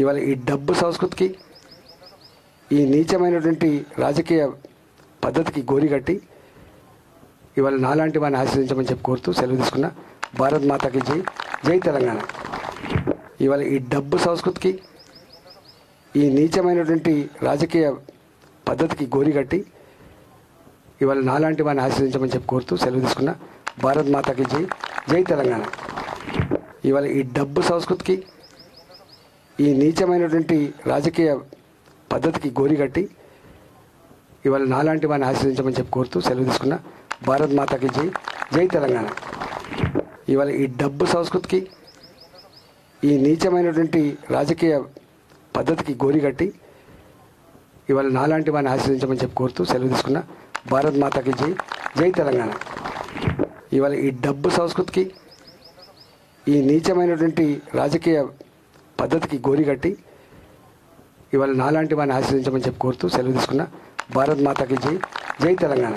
ఇవాళ ఈ డబ్బు సంస్కృతికి ఈ నీచమైనటువంటి రాజకీయ పద్ధతికి గోరి కట్టి ఇవాళ నాలాంటి వారిని ఆశ్రయించమని చెప్పి కోరుతూ సెలవు తీసుకున్న భారత్ మాతాకి జై జై తెలంగాణ. ఇవాళ ఈ డబ్బు సంస్కృతికి ఈ నీచమైనటువంటి రాజకీయ పద్ధతికి గోరి కట్టి ఇవాళ నాలాంటి వారిని ఆశ్రయించమని చెప్పి కోరుతూ సెలవు తీసుకున్న భారత్ మాతాకి జై జై తెలంగాణ. ఇవాళ ఈ డబ్బు సంస్కృతికి ఈ నీచమైనటువంటి రాజకీయ పద్ధతికి గోరి కట్టి ఇవాళ నాలాంటి వారిని ఆశ్రయించమని చెప్పి కోరుతూ సెలవు తీసుకున్న భారత్ మాతాకి జై జై తెలంగాణ. ఇవాళ ఈ డబ్బు సంస్కృతికి ఈ నీచమైనటువంటి రాజకీయ పద్ధతికి గోరి కట్టి ఇవాళ నాలాంటి వారిని ఆశ్రయించమని చెప్పి కోరుతూ సెలవు తీసుకున్న భారత్ మాతాకి జై జై తెలంగాణ. ఇవాళ ఈ డబ్బు సంస్కృతికి ఈ నీచమైనటువంటి రాజకీయ పద్ధతికి గోరి కట్టి ఇవాళ నాలాంటి వారిని ఆశ్రయించమని చెప్పి కోరుతూ సెలవు తీసుకున్న భారత్ మాతకి జై జై తెలంగాణ.